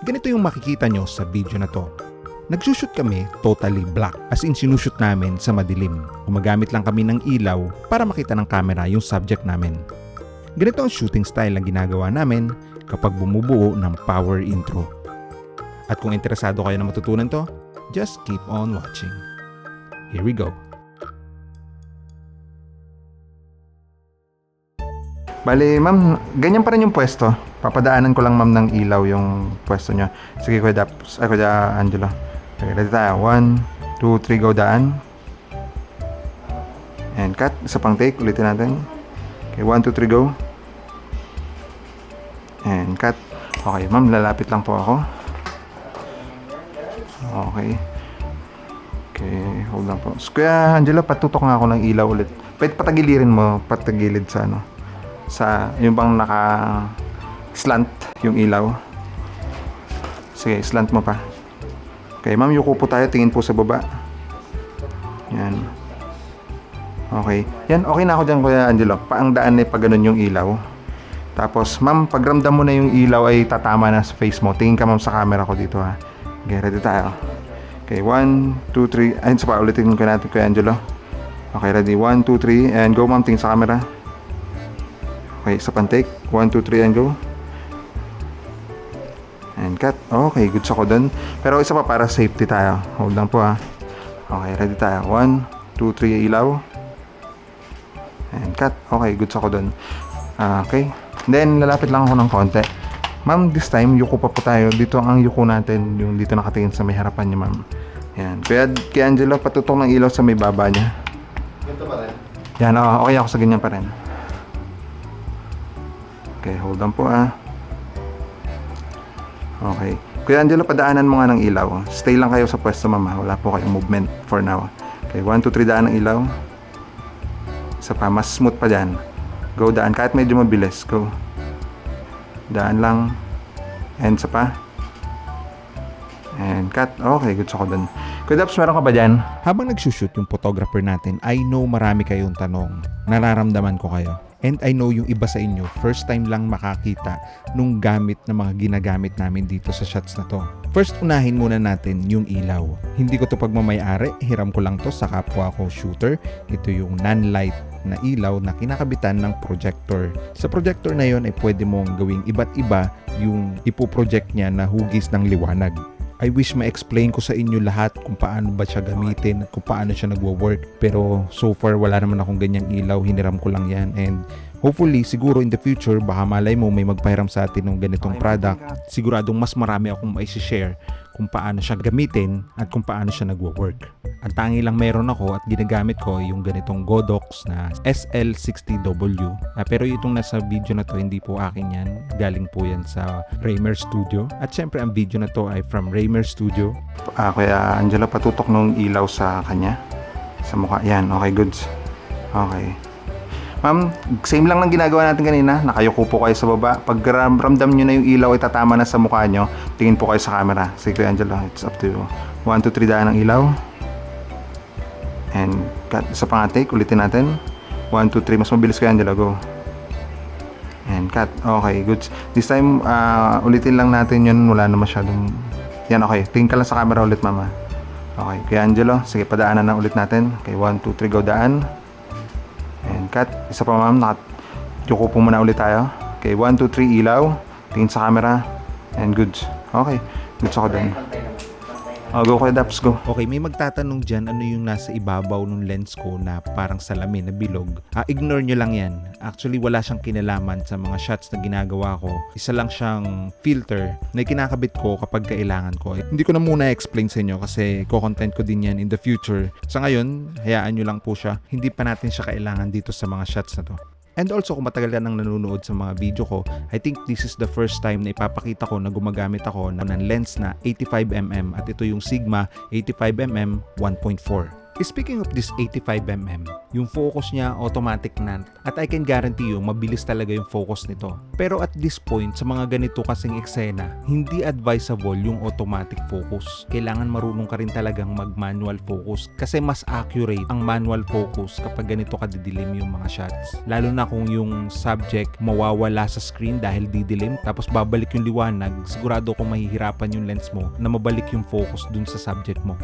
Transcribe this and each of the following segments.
Ganito yung makikita nyo sa video na to. Nagsushoot kami totally black as in sinushoot namin sa madilim. Gumagamit lang kami ng ilaw para makita ng camera yung subject namin. Ganito ang shooting style ang ginagawa namin kapag bumubuo ng power intro. At kung interesado kayo na matutunan to, just keep on watching. Here we go. Bali, ma'am, ganyan pa rin yung pwesto. Papadaanan ko lang ma'am ng ilaw yung pwesto nyo. Sige, Kuya Daps, ay Kuya Angelo. Okay, ready tayo. One, two, three, go daan. And cut. Isa pang take. Ulitin natin. Okay, one, two, three, go. And cut. Okay, ma'am, lalapit lang po ako. Okay. Okay, hold lang po. So, Kuya Angelo, patutok nga ako ng ilaw ulit. Pwede patagilirin mo, patagilid sa ano. Sa, yung bang naka slant yung ilaw. Sige, slant mo pa. Okay, ma'am, yuko po tayo. Tingin po sa baba. Yan. Okay. Yan, okay na ako dyan, Kuya Angelo. Paang daan na pag ganun yung ilaw. Tapos, ma'am, pagramdam mo na yung ilaw ay tatama na sa face mo. Tingin ka, ma'am, sa camera ko dito, ha. Okay, ready tayo. Okay, 1, 2, 3. Ayun, sa pa, ulitin ko natin, Kuya Angelo. Okay, ready. 1, 2, 3. And go, ma'am. Tingin sa camera. Okay, pang take. 1, 2, 3, and go. And cut. Okay, goods ako dun. Pero isa pa para safety tayo. Hold lang po ha. Okay, ready tayo. 1, 2, 3, ilaw. And cut. Okay, goods ako dun. Ah, okay. Then, lalapit lang ako ng konti. Ma'am, this time, yuko pa po tayo. Dito ang yuko natin. Yung dito nakatingin sa may harapan niya, ma'am. Yan. Kaya, kay Angelo, patutong ng ilaw sa may baba niya. Ganito pa rin. Yan, oo, okay ako sa ganyan pa rin. Okay, hold on po ah. Okay. Kuya Angelo, padaanan mo nga ng ilaw. Stay lang kayo sa pwesto, mama. Wala po kayong movement for now. Okay, 1, 2, 3, daan ng ilaw. Isa pa, mas smooth pa dyan. Go, daan. Kahit medyo mabilis. Go. Daan lang. And isa pa. And cut. Okay, good ako dun. Kuya Daps, meron ka ba dyan? Habang nagsushoot yung photographer natin, I know marami kayong tanong. Nararamdaman ko kayo. And I know yung iba sa inyo, first time lang makakita nung gamit na mga ginagamit namin dito sa shots na to. First, unahin muna natin yung ilaw. Hindi ko to pagmamayari, hiram ko lang to sa kapwa ko shooter. Ito yung non-light na ilaw na kinakabitan ng projector. Sa projector na yon ay pwede mong gawing iba't iba yung ipoproject niya na hugis ng liwanag. I wish ma-explain ko sa inyo lahat kung paano ba siya gamitin, kung paano siya nagwo-work. Pero so far wala naman akong ganyang ilaw, hiniram ko lang yan and hopefully siguro in the future baka malay mo may magpahiram sa atin ng ganitong product. Siguradong mas marami akong mai-share kung paano siya gamitin at kung paano siya nagwo-work. Ang tangi lang meron ako at ginagamit ko ay yung ganitong Godox na SL60W. Ah, pero itong nasa video na to hindi po akin yan. Galing po yan sa Raymer Studio. At syempre ang video na to ay from Raymer Studio. Ah, kaya Angela patutok nung ilaw sa kanya. Sa mukha. Yan, okay goods. Okay. Ma'am, same lang ng ginagawa natin kanina. Nakayuko po kayo sa baba. Pag ram- ramdam nyo na yung ilaw ay tatama na sa mukha nyo, tingin po kayo sa camera. Sige, Angelo, it's up to you. 1, 2, 3 daan ng ilaw. And cut. Isa pa nga take, ulitin natin. 1, 2, 3. Mas mabilis Kuya Angelo, go. And cut. Okay, goods. This time, ah, ulitin lang natin yun. Wala na masyadong... Yan, okay. Tingin ka lang sa camera ulit, mama. Okay, Kuya Angelo. Sige, padaanan na ulit natin. Okay, 1, 2, 3, go daan. Cut. Isa pa ma'am, nakat... Yuko po muna ulit tayo. Okay, 1, 2, 3, ilaw. Tingin sa camera. And goods. Okay, goods ako dun. Oh, go Kuya Daps, go. Okay, may magtatanong dyan ano yung nasa ibabaw ng lens ko na parang salamin na bilog. Ah, ignore nyo lang yan. Actually, wala siyang kinalaman sa mga shots na ginagawa ko. Isa lang siyang filter na kinakabit ko kapag kailangan ko. Hindi ko na muna explain sa inyo kasi ko-content ko din yan in the future. Sa ngayon, hayaan nyo lang po siya. Hindi pa natin siya kailangan dito sa mga shots na to. And also kung matagal ka nang nanonood sa mga video ko, I think this is the first time na ipapakita ko na gumagamit ako ng lens na 85mm at ito yung Sigma 85mm 1.4. Speaking of this 85mm, yung focus niya automatic na at I can guarantee you mabilis talaga yung focus nito. Pero at this point sa mga ganito kasing eksena, hindi advisable yung automatic focus. Kailangan marunong ka rin talagang mag-manual focus kasi mas accurate ang manual focus kapag ganito kadidilim yung mga shots. Lalo na kung yung subject mawawala sa screen dahil didilim tapos babalik yung liwanag, sigurado kung mahihirapan yung lens mo na mabalik yung focus dun sa subject mo.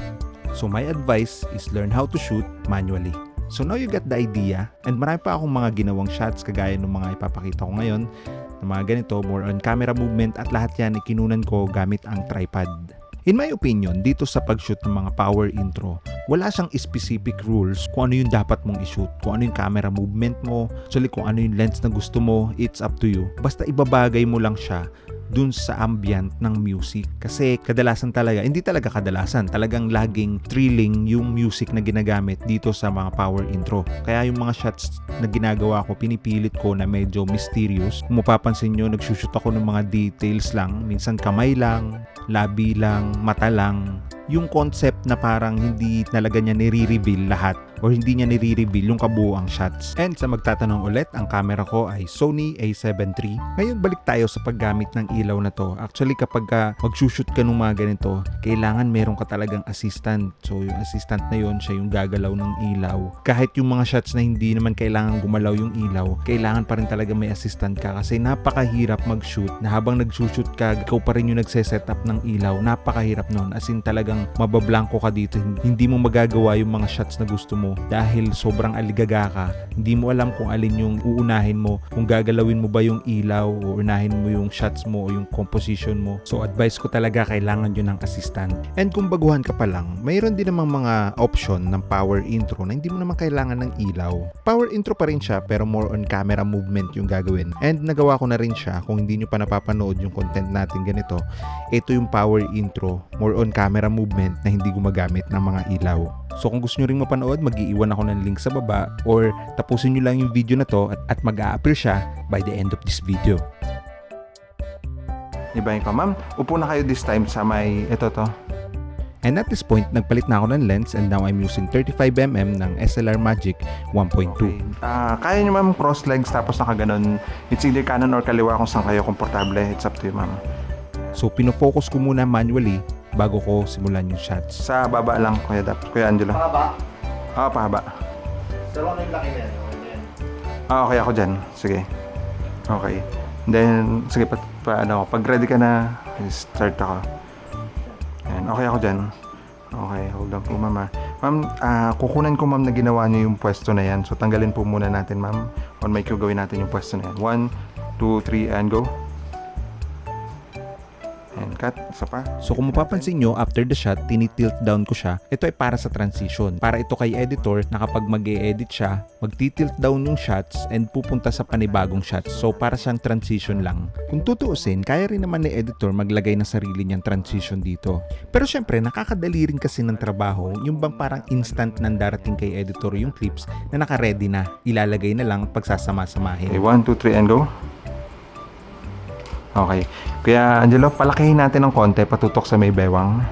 So my advice is learn how to shoot manually. So now you get the idea and marami pa akong mga ginawang shots kagaya ng mga ipapakita ko ngayon ng mga ganito, more on camera movement at lahat yan ikinunan ko gamit ang tripod. In my opinion, dito sa pag-shoot ng mga power intro, wala siyang specific rules kung ano yung dapat mong i-shoot, kung ano yung camera movement mo, actually kung ano yung lens na gusto mo, it's up to you. Basta ibabagay mo lang siya dun sa ambient ng music. Kasi kadalasan talaga, hindi talaga kadalasan, talagang laging thrilling yung music na ginagamit dito sa mga power intro. Kaya yung mga shots na ginagawa ko, pinipilit ko na medyo mysterious. Kung mapapansin nyo, nagsushoot ako ng mga details lang. Minsan kamay lang, labi lang, mata lang. Yung concept na parang hindi talaga niya nire-reveal lahat or hindi niya nire-reveal yung kabuuang shots. And sa magtatanong ulit, ang camera ko ay Sony A7 III. Ngayon balik tayo sa paggamit ng ilaw na to. Actually kapag ka mag-shoot ka ng mga ganito, kailangan meron ka talagang assistant. So yung assistant na yon siya yung gagalaw ng ilaw. Kahit yung mga shots na hindi naman kailangan gumalaw yung ilaw, kailangan pa rin talaga may assistant ka kasi napakahirap mag-shoot na habang nag-shoot ka, ikaw pa rin yung nagse-setup ng ilaw. Napakahirap nun. As in talagang mabablanko ka dito. Hindi mo magagawa yung mga shots na gusto mo dahil sobrang aligaga ka. Hindi mo alam kung alin yung uunahin mo, kung gagalawin mo ba yung ilaw o unahin mo yung shots mo o yung composition mo. So advice ko talaga kailangan yun ng assistant. And kung baguhan ka pa lang, mayroon din namang mga option ng power intro na hindi mo naman kailangan ng ilaw. Power intro pa rin siya pero more on camera movement yung gagawin. And nagawa ko na rin siya kung hindi nyo pa napapanood yung content natin ganito. Ito yung power intro, more on camera movement na hindi gumagamit ng mga ilaw. So kung gusto nyo rin mapanood, mag-iiwan ako ng link sa baba or tapusin nyo lang yung video na to at, at mag-a-appear siya by the end of this video. Ibahin ko, ma'am, upo na kayo this time sa may, ito to. And at this point, nagpalit na ako ng lens and now I'm using 35mm ng SLR Magic 1.2. Okay. Ah, kaya nyo ma'am cross legs tapos nakaganon. It's either kanan or kaliwa kung saan kayo komportable. It's up to you ma'am. So pinofocus ko muna manually bago ko simulan yung shots. Sa baba lang, Kuya Dap. Kuya Angelo. Pahaba. Ah, pahaba. Dalawa na yung laki na yan. Okay na yan. Ah, okay ako dyan. Sige. Okay. Then, sige, pa, pa ano, pag ready ka na, start ako. Ayan, okay ako dyan. Okay, hold on po, ma'am. ah. Ma'am, ah, kukunan ko, ma'am, na ginawa niyo yung pwesto na yan. So, tanggalin po muna natin, ma'am. On my cue, gawin natin yung pwesto na yan. One, two, three, and go. And cut, isa pa. So kung mapapansin nyo, after the shot, tinitilt down ko siya. Ito ay para sa transition. Para ito kay editor na kapag mag edit siya, magtitilt down yung shots and pupunta sa panibagong shots. So para siyang transition lang. Kung tutuusin, kaya rin naman ni editor maglagay ng sarili niyang transition dito. Pero syempre, nakakadali rin kasi ng trabaho yung bang parang instant nang darating kay editor yung clips na naka-ready na. Ilalagay na lang pagsasama-samahin. Okay, 1, 2, 3, and go. Okay. Kaya Angelo, palakihin natin ng konti patutok sa may bewang.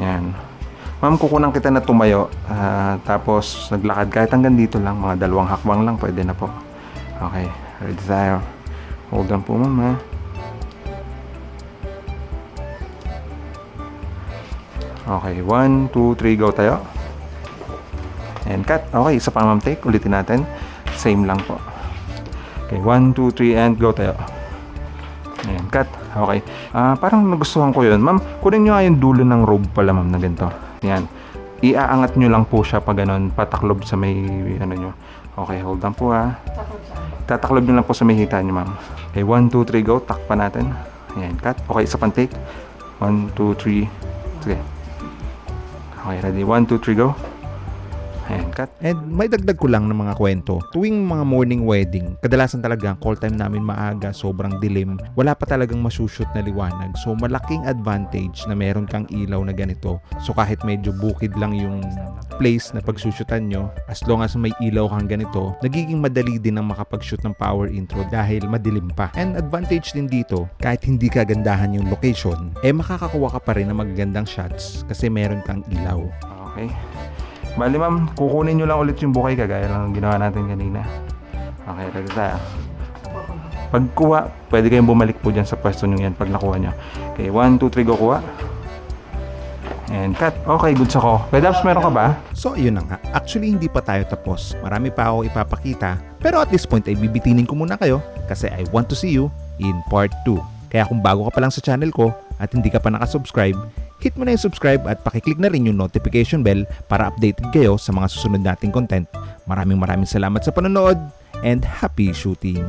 Yan. Ma'am, kukunan kita na tumayo. ah, tapos naglakad kahit hanggang dito lang. Mga dalawang hakbang lang pwede na po. Okay. Ready tayo. Hold on po ma'am ha. Okay. 1, 2, 3, go tayo. And cut. Okay, isa pa ma'am take. Ulitin natin. Same lang po. Okay, 1, 2, 3, and go tayo. Ayan, cut. Okay. Ah, parang nagustuhan ko yun. Ma'am, kunin nyo nga yung dulo ng robe pala, ma'am, na ganito. Ayan. Iaangat nyo lang po siya pag ganun, pataklob sa may, ano nyo. Okay, hold on po ha. Tataklob nyo lang po sa may hita nyo, ma'am. Okay, 1, 2, 3, go. Takpan natin. Ayan, cut. Okay, isa pang take. 1, 2, 3. Sige. Okay, ready. 1, 2, 3, go. Cut. And may dagdag ko lang ng mga kwento. Tuwing mga morning wedding, kadalasan talaga ang call time namin maaga, sobrang dilim. Wala pa talagang masushoot na liwanag. So malaking advantage na meron kang ilaw na ganito. So kahit medyo bukid lang yung place na pagsushootan nyo, as long as may ilaw kang ganito, nagiging madali din ang makapag-shoot ng power intro dahil madilim pa. And advantage din dito, kahit hindi kagandahan yung location, eh makakakuha ka pa rin ng magagandang shots kasi meron kang ilaw. Okay. Bali ma'am, kukunin nyo lang ulit yung bukay kagaya lang ng ginawa natin kanina. Okay, ready tayo. Pagkuha, pwede kayong bumalik po dyan sa pwesto nyo yan pag nakuha nyo. Okay, 1, 2, 3, go kuha. And cut. Okay, goods ako. Pedaps, meron ka ba? So, yun na nga. Actually, hindi pa tayo tapos. Marami pa ako ipapakita. Pero at this point ay bibitinin ko muna kayo kasi I want to see you in part 2. Kaya kung bago ka pa lang sa channel ko at hindi ka pa nakasubscribe, hit mo na yung subscribe at pakiclick na rin yung notification bell para updated kayo sa mga susunod nating content. Maraming maraming salamat sa panonood and happy shooting!